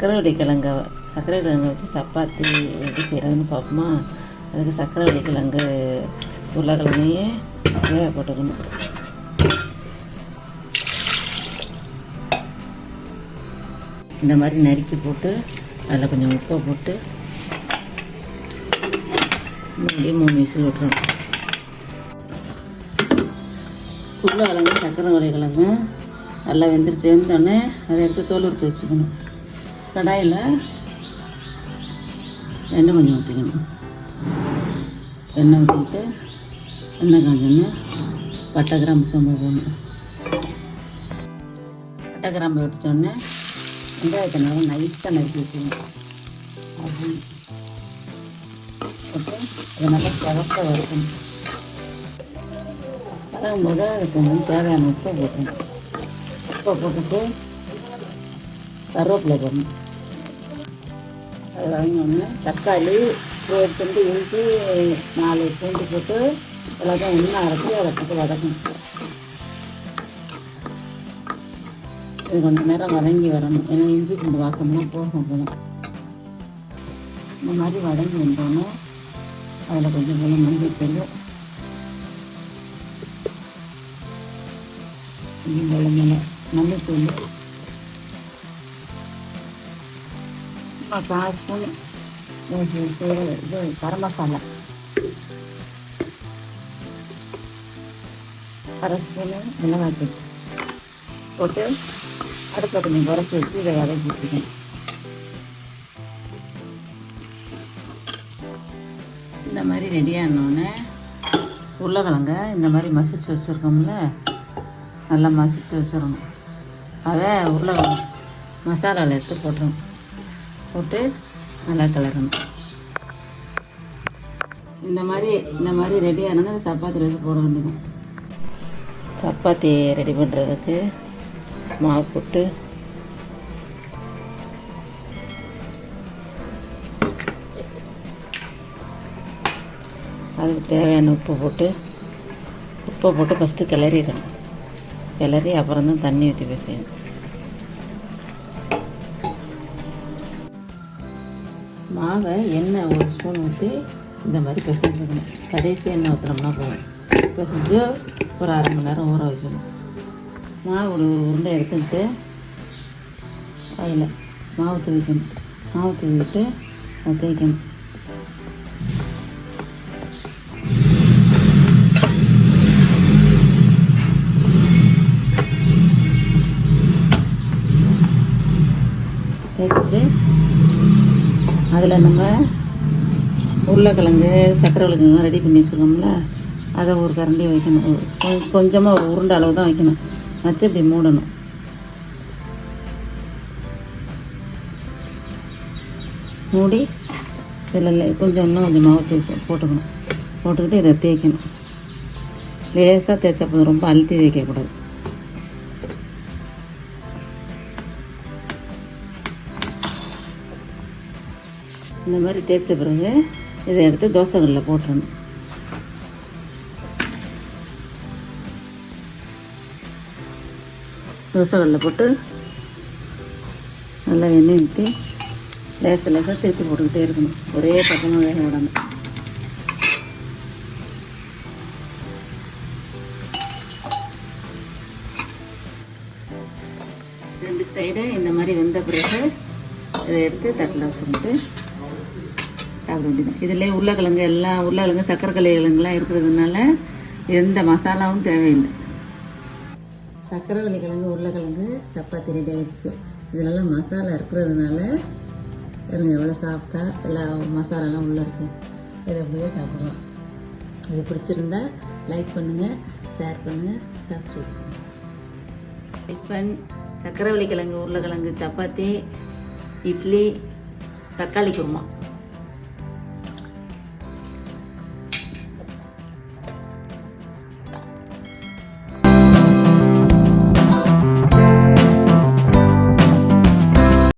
சர்க்கரை கிழங்க சர்க்கரை கிழங்கு வச்சு சப்பாத்தி எப்படி செய்கிறதுன்னு பார்ப்போமா? அதுக்கு சர்க்கரை கிழங்கு உருளைக்கிழங்கையே வேக போட்டுக்கணும். இந்த மாதிரி நறுக்கி போட்டு அதில் கொஞ்சம் உப்பை போட்டு அப்படியே மூணு விசில் விட்டுறோம் உருளைக்கிழங்கு சக்கரை வள்ளி கிழங்கு நல்லா வெந்துருச்சு வெந்தோடனே அதை எடுத்து தோல் உரிச்சு வச்சுக்கணும். கடாயில் எண்ணெய் கொஞ்சம் ஊற்றிக்கணும் எண்ணெய் ஊற்றிக்கிட்டு எண்ணெய் காஞ்சோன்னு பட்டை கிராம்பு சோம்பு போடணும். பட்டை கிராம்பு வெடித்தோடனே வெங்காயத்தை நல்லா நைட்டாக நறுக்கி வச்சுக்கணும். அது போட்டு அதை நல்லா சிவக்க வறுக்கணும். வதங்கும்போது அதுக்கு வந்து தேவையான உப்பை போட்டணும் உப்பை போட்டுட்டு கருவேப்பிலை போடணும். அது வதங்கினோடனே தக்காளி எடுத்துட்டு இஞ்சி நாலு பூண்டு போட்டு எல்லாத்தையும் ஒன்றா அரைச்சி அதை போட்டு வதக்கணும். இது கொஞ்சம் நேரம் வதங்கி வரணும். ஏன்னா இஞ்சி பூண்டு வாக்கம்லாம் போகும் போதும் இந்த மாதிரி வதங்கி வந்தோன்னே அதில் கொஞ்சம் கொஞ்சம் மஞ்சள் தெரியும் கொஞ்சம் போல மேலே மல்லித்தூள் கால் ஸ்பூன் இது இது கரம் மசாலா. அரை ஸ்பூனு மிளகாத்தூள் போட்டு அடுப்பை கொஞ்சம் குறைச்சி வச்சு இதை வதக்கி வச்சுக்கணும் இந்த மாதிரி ரெடியானோடனே உருளைக்கிழங்க இந்த மாதிரி மசிச்சு வச்சுருக்கோம்ல நல்லா மசிச்சு வச்சிடணும் அதை உருளைக்கிழங்கு மசாலாவில் எடுத்து போட்டுருணும் போட்டு நல்லா கிளறணும். இந்த மாதிரி இந்த மாதிரி ரெடி ஆனோன்னா சப்பாத்தி வச்சு போட வேண்டியது சப்பாத்தி ரெடி பண்ணுறதுக்கு மாவு போட்டு அதுக்கு தேவையான உப்பு போட்டு உப்பை போட்டு ஃபஸ்ட்டு கிளறிடணும். கிளறி அப்புறம் தான் தண்ணி ஊற்றி பேசணும். மாவை எண்ணெய் ஒரு ஸ்பூன் ஊற்றி இந்த மாதிரி பிசைஞ்சுக்கணும் கடைசி எண்ணெய் ஊற்றுனோம்னா போதும். பிசைஞ்சு ஒரு அரை மணி நேரம் ஊற வைக்கணும். மாவு ஒரு உருண்டை எடுத்துக்கிட்டு அதில் மாவு தூவிக்கணும் மாவு தூவிட்டு அதை தேய்க்கணும். தேய்ச்சிட்டு அதில் நம்ம உருளைக்கிழங்கு சக்கரை கிழங்கு ரெடி பண்ணி வச்சுருக்கோம்ல அதை ஒரு கரண்டி வைக்கணும். கொஞ்சமாக ஒரு உருண்டை அளவு தான் வைக்கணும். வச்சு இப்படி மூடணும். மூடி இதில் கொஞ்சம் இன்னும் கொஞ்சம் மாவு தேய்ச்சி போட்டுக்கணும். போட்டுக்கிட்டு இதை தேய்க்கணும். லேசாக தேய்ச்சா போதும். ரொம்ப அழுத்தி தேய்க்கக்கூடாது. இந்த மாதிரி தேய்ச்ச பிறகு இதை எடுத்து தோசைகளில் போட்டுடணும் தோசைகளில் போட்டு நல்லா எண்ணெய் ஊற்றி லேச லேசாக திருப்பி போட்டுக்கிட்டே இருக்கணும். ஒரே பக்கமாக வேக விடணும் ரெண்டு சைடு இந்த மாதிரி வெந்த பிறகு இதை எடுத்து தட்டில் சொல்லிட்டு சாப்பிட வேண்டியது இதிலே உருளைக்கிழங்கு எல்லாம் உருளைக்கிழங்கு சக்கரை கிழங்குலாம் இருக்கிறதுனால எந்த மசாலாவும் தேவையில்லை. சக்கரை கிழங்கு உருளைக்கிழங்கு சப்பாத்தி ரெடி ஆகிடுச்சு இதெல்லாம் மசாலா இருக்கிறதுனால பாருங்க எவ்வளோ சாப்பிட்டா எல்லா மசாலாலாம் உள்ளே இருக்கு. இதை அப்படியே சாப்பிடுவோம் இது பிடிச்சிருந்தா லைக் பண்ணுங்கள் ஷேர் பண்ணுங்கள் சப்ஸ்கிரைப் பண்ணுங்கள் டிஃபன் சக்கரை கிழங்கு உருளைக்கிழங்கு சப்பாத்தி இட்லி தக்காளி குருமா.